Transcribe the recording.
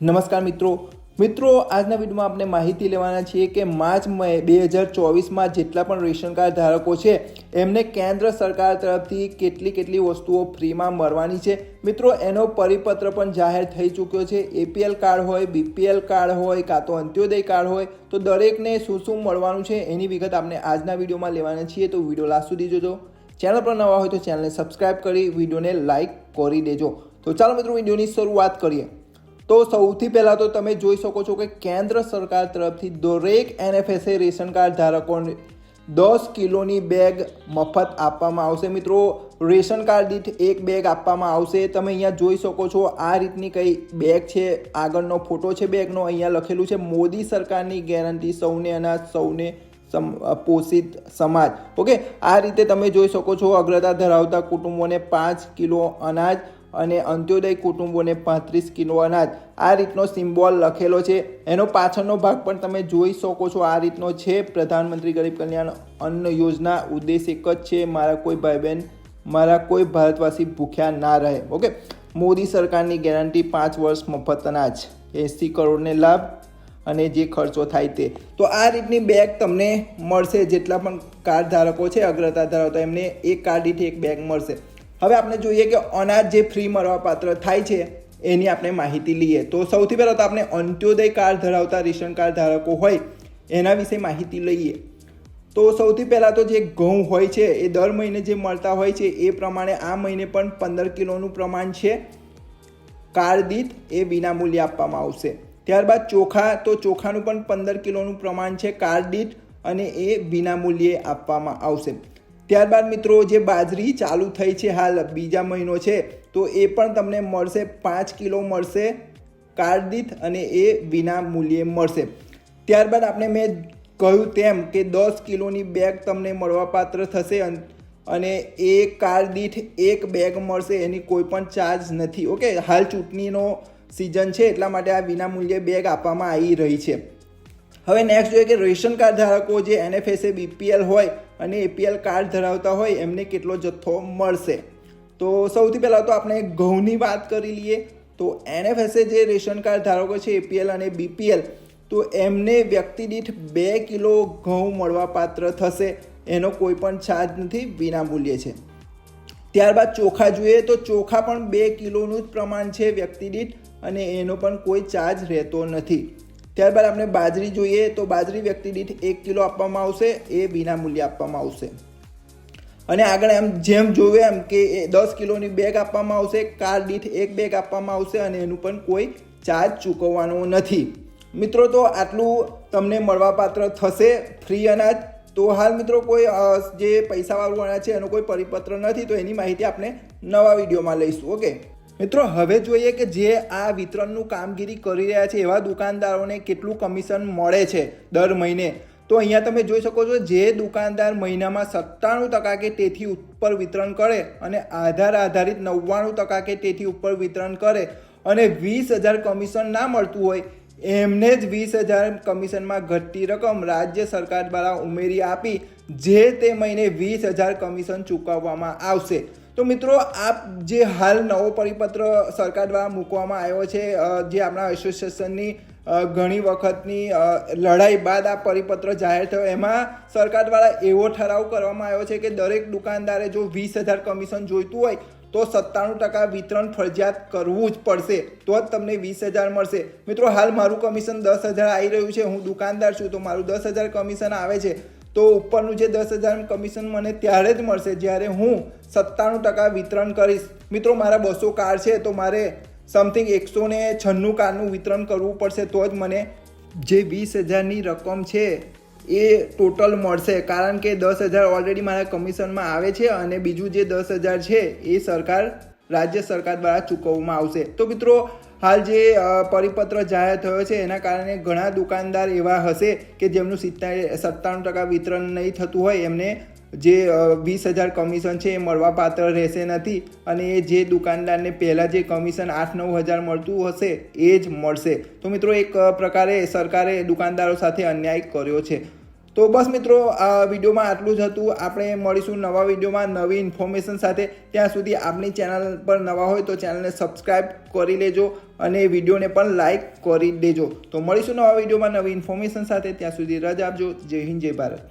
નમસ્કાર મિત્રો. મિત્રો, આજના વિડીયોમાં આપણે માહિતી લેવાના છીએ કે માર્ચ બે હજાર ચોવીસમાં જેટલા પણ રેશન કાર્ડ ધારકો છે, એમને કેન્દ્ર સરકાર તરફથી કેટલી કેટલી વસ્તુઓ ફ્રીમાં મળવાની છે. મિત્રો, એનો પરિપત્ર પણ જાહેર થઈ ચૂક્યો છે. એપીએલ કાર્ડ હોય, બીપીએલ કાર્ડ હોય, કાં તો અંત્યોદય કાર્ડ હોય, તો દરેકને શું શું મળવાનું છે એની વિગત આપણે આજના વિડીયોમાં લેવાના છીએ. તો વીડિયો લાસ્ટ સુધી જોજો. ચેનલ પર નવા હોય તો ચેનલને સબસ્ક્રાઇબ કરી વિડીયોને લાઇક કરી દેજો. તો ચાલો મિત્રો, વિડીયોની શરૂઆત કરીએ. તો સૌથી પહેલાં તો તમે જોઈ શકો છો કે કેન્દ્ર સરકાર તરફથી દરેક એનએફએસએ રેશન કાર્ડ ધારકોને દસ કિલોની બેગ મફત આપવામાં આવશે. મિત્રો, રેશન કાર્ડ દીઠ એક બેગ આપવામાં આવશે. તમે અહીંયા જોઈ શકો છો આ રીતની કઈ બેગ છે. આગળનો ફોટો છે બેગનો. અહીંયા લખેલું છે, મોદી સરકારની ગેરંટી સૌને અનાજ સૌને પોષિત સમાજ. ઓકે? આ રીતે તમે જોઈ શકો છો અગ્રતા ધરાવતા કુટુંબોને પાંચ કિલો અનાજ અને અંત્યોદય કુટુંબોને પાંત્રીસ કિલો અનાજ આ રીતનો સિમ્બોલ લખેલો છે. એનો પાછળનો ભાગ પણ તમે જોઈ શકો છો. આ રીતનો છે. પ્રધાનમંત્રી ગરીબ કલ્યાણ અન્ન યોજના ઉદ્દેશ એક જ છે. મારા કોઈ ભાઈ બહેન મારા કોઈ ભારતવાસી ભૂખ્યા ના રહે. ઓકે? મોદી સરકારની ગેરંટી પાંચ વર્ષ મફત અનાજ એંસી કરોડને લાભ અને જે ખર્ચો થાય તે. તો આ રીતની બેગ તમને મળશે. જેટલા પણ કાર્ડ ધારકો છે, અગ્રતા ધરાવતા એમને એક કાર્ડ દીઠ એક બેગ મળશે. હવે આપણે જોઈએ કે અનાજ જે ફ્રી મળવાપાત્ર થાય છે, એની આપણે માહિતી લઈએ. તો સૌથી પહેલાં તો આપણે અંત્યોદય કાર્ડ ધરાવતા રેશન કાર્ડ ધારકો હોય, એના વિશે માહિતી લઈએ. તો સૌથી પહેલાં તો જે ઘઉં હોય છે, એ દર મહિને જે મળતા હોય છે, એ પ્રમાણે આ મહિને પણ પંદર કિલોનું પ્રમાણ છે. કાર્ડ દીઠ એ વિનામૂલ્યે આપવામાં આવશે. ત્યારબાદ ચોખા, તો ચોખાનું પણ પંદર કિલોનું પ્રમાણ છે કાર્ડ દીઠ અને એ વિનામૂલ્યે આપવામાં આવશે. ત્યારબાદ મિત્રો જે બાજરી ચાલુ થઈ છે હાલ, બીજા મહિનો છે, તો એ પણ તમને મળશે, પાંચ કિલો મળશે કાર્ડ અને એ વિના મૂલ્યે મળશે. ત્યારબાદ આપણે મેં કહ્યું તેમ કે દસ કિલોની બેગ તમને મળવાપાત્ર થશે અને એ દીઠ એક બેગ મળશે, એની કોઈ પણ ચાર્જ નથી, ઓકે? હાલ ચૂંટણીનો સિઝન છે, એટલા માટે આ વિનામૂલ્યે બેગ આપવામાં આવી રહી છે. હવે નેક્સ્ટ જોઈએ કે રેશન કાર્ડ ધારકો જે એનએફએસએ બીપીએલ હોય અને એપીએલ કાર્ડ ધરાવતા હોય, એમને કેટલો જથ્થો મળશે? તો સૌથી પહેલાં તો આપણે ઘઉંની વાત કરી લઈએ. તો એનએફએસએ જે રેશન કાર્ડ ધારકો છે એપીએલ અને બીપીએલ તો એમને વ્યક્તિ દીઠ બે કિલો ઘઉં મળવાપાત્ર થશે. એનો કોઈ પણ ચાર્જ નથી વિનામૂલ્યે છે. ત્યારબાદ ચોખા જોઈએ, તો ચોખા પણ બે કિલોનું જ પ્રમાણ છે વ્યક્તિ દીઠ, અને એનો પણ કોઈ ચાર્જ રહેતો નથી. ત્યારબાદ આપણે બાજરી જોઈએ તો બાજરી વ્યક્તિ દીઠ એક કિલો આપવામાં આવશે, એ વિનામૂલ્યે આપવામાં આવશે. અને આગળ એમ જેમ જોયું એમ કે દસ કિલોની બેગ આપવામાં આવશે, કાર દીઠ એક બેગ આપવામાં આવશે અને એનું પણ કોઈ ચાર્જ ચૂકવવાનો નથી. મિત્રો, તો આટલું તમને મળવાપાત્ર થશે ફ્રી અનાજ. તો હાલ મિત્રો, કોઈ જે પૈસાવાળું અનાજ છે, એનો કોઈ પરિપત્ર નથી, તો એની માહિતી આપણે નવા વિડીયોમાં લઈશું, ઓકે? મિત્રો, હવે જોઈએ કે જે આ વિતરણનું કામગીરી કરી રહ્યા છે, એવા દુકાનદારોને કેટલું કમિશન મળે છે દર મહિને? તો અહીંયા તમે જોઈ શકો છો, જે દુકાનદાર મહિનામાં સત્તાણું ટકા કે તેથી ઉપર વિતરણ કરે અને આધાર આધારિત નવ્વાણું ટકા કે તેથી ઉપર વિતરણ કરે અને વીસ હજાર કમિશન ના મળતું હોય, એમને જ વીસ હજાર કમિશનમાં ઘટતી રકમ રાજ્ય સરકાર દ્વારા ઉમેરી આપી, જે તે મહિને વીસ હજાર કમિશન ચૂકવવામાં આવશે. તો મિત્રો આ જે હાલ નવો પરિપત્ર સરકાર દ્વારા મૂકવામાં આવ્યો છે જે આપણા એસોસિએશનની ઘણી વખતની લડાઈ બાદ આ પરિપત્ર જાહેર થયો, એમાં સરકાર દ્વારા એવો ઠરાવ કરવામાં આવ્યો છે કે દરેક દુકાનદારે જો વીસ હજાર કમિશન જોઈતું હોય, તો સત્તાણું ટકા વિતરણ ફરજિયાત કરવું જ પડશે, તો જ તમને વીસ હજાર મળશે. મિત્રો, હાલ મારું કમિશન દસ હજાર આવી રહ્યું છે, હું દુકાનદાર છું, તો મારું દસ હજાર કમિશન આવે છે. તો ઉપરનું જે દસ હજાર કમિશન મને ત્યારે જ મળશે જ્યારે હું સત્તાણું ટકા વિતરણ કરીશ. મિત્રો, મારા બસો કાર છે, તો મારે સમથિંગ એકસો ને છન્નું કારનું વિતરણ કરવું પડશે, તો જ મને જે વીસ હજારની રકમ છે એ ટોટલ મળશે. કારણ કે દસ હજાર ઓલરેડી મારા કમિશનમાં આવે છે અને બીજું જે દસ હજાર છે એ સરકાર, રાજ્ય સરકાર દ્વારા ચૂકવવામાં આવશે. તો મિત્રો હાલ જે પરિપત્ર જાહેર થયો છે, એના કારણે ઘણા દુકાનદાર એવા હશે કે જેમનું સિત્તેર સત્તાણું ટકા વિતરણ નહીં થતું હોય, એમને જે વીસ હજાર કમિશન છે એ મળવાપાત્ર રહેશે નથી અને એ જે દુકાનદારને પહેલાં જે કમિશન આઠ નવ હજાર મળતું હશે, એ જ મળશે. તો મિત્રો એક પ્રકારે સરકારે દુકાનદારો સાથે અન્યાય કર્યો છે. તો બસ મિત્રો, આ વિડીયોમાં આટલું જ હતું. આપણે મળીશું નવા વિડીયોમાં નવી ઇન્ફોર્મેશન સાથે. ત્યાં સુધી આપની ચેનલ પર નવા હોય તો ચેનલને સબસ્ક્રાઇબ કરી લેજો અને વિડીયોને પણ લાઇક કરી દેજો. તો મળીશું નવા વિડીયોમાં નવી ઇન્ફોર્મેશન સાથે. ત્યાં સુધી રજા આપજો. જય હિન્દ, જય ભારત.